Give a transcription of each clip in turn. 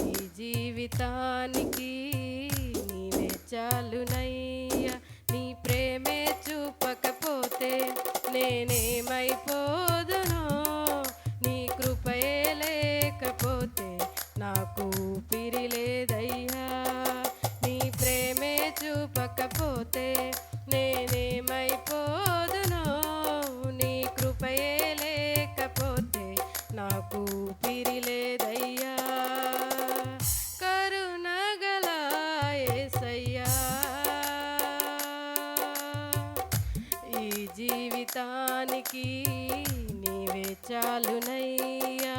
ఈ జీవితానికి నీవే చాలునయ్యా. నీ ప్రేమే చూపకపోతే నేనేమైపో జీవితానికి నీవే చాలునయ్యా.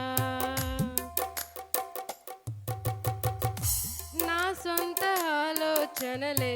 నా సొంత ఆలోచనలే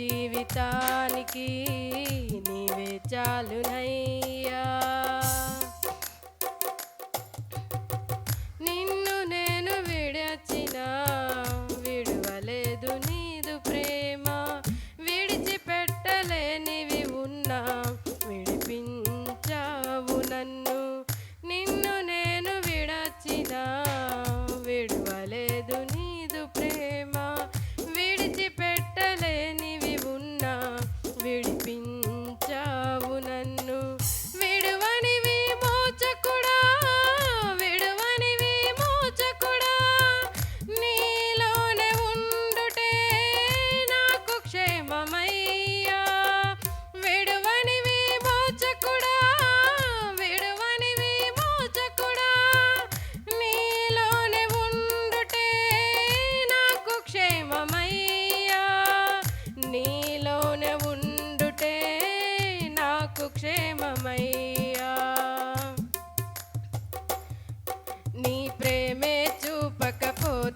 జీవితానికి నీవే చాలునై.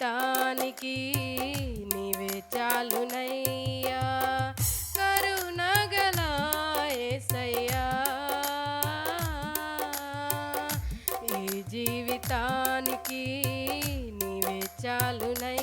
కష్టానికి నీవే చాలునయ్యా. కరుణగల ఈ జీవితానికి నీవే చాలునయ్యా.